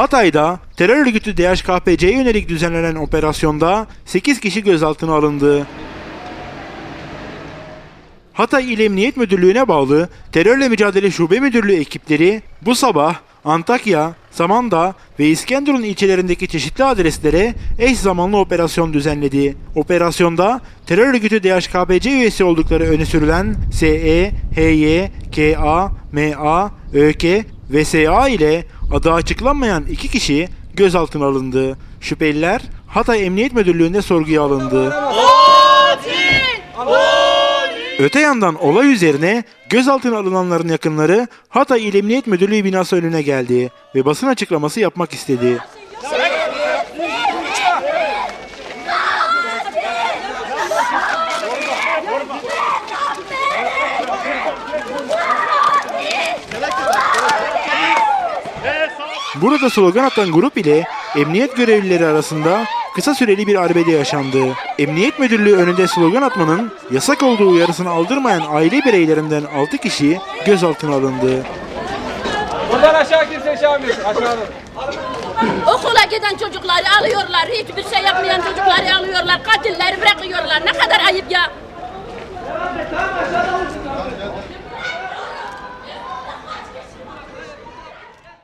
Hatay'da terör örgütü DHKPC'ye yönelik düzenlenen operasyonda 8 kişi gözaltına alındı. Hatay İl Emniyet Müdürlüğü'ne bağlı Terörle Mücadele Şube Müdürlüğü ekipleri bu sabah Antakya, Samandağ ve İskenderun ilçelerindeki çeşitli adreslere eş zamanlı operasyon düzenledi. Operasyonda terör örgütü DHKPC üyesi oldukları öne sürülen SE, HY, KA, MA, ÖK ve SA ile adı açıklanmayan iki kişi gözaltına alındı. Şüpheliler Hatay Emniyet Müdürlüğü'nde sorguya alındı. Öte yandan olay üzerine gözaltına alınanların yakınları Hatay İl Emniyet Müdürlüğü binası önüne geldi ve basın açıklaması yapmak istedi. Burada slogan atan grup ile emniyet görevlileri arasında kısa süreli bir arbede yaşandı. Emniyet Müdürlüğü önünde slogan atmanın yasak olduğu uyarısını aldırmayan aile bireylerinden 6 kişi gözaltına alındı. Buradan aşağı kimse şey yapmıyor. Aşağıdan. Okula giden çocukları alıyorlar. Hiçbir şey yapmayan çocukları alıyorlar. Katilleri bırakıyorlar. Ne kadar ayıp ya.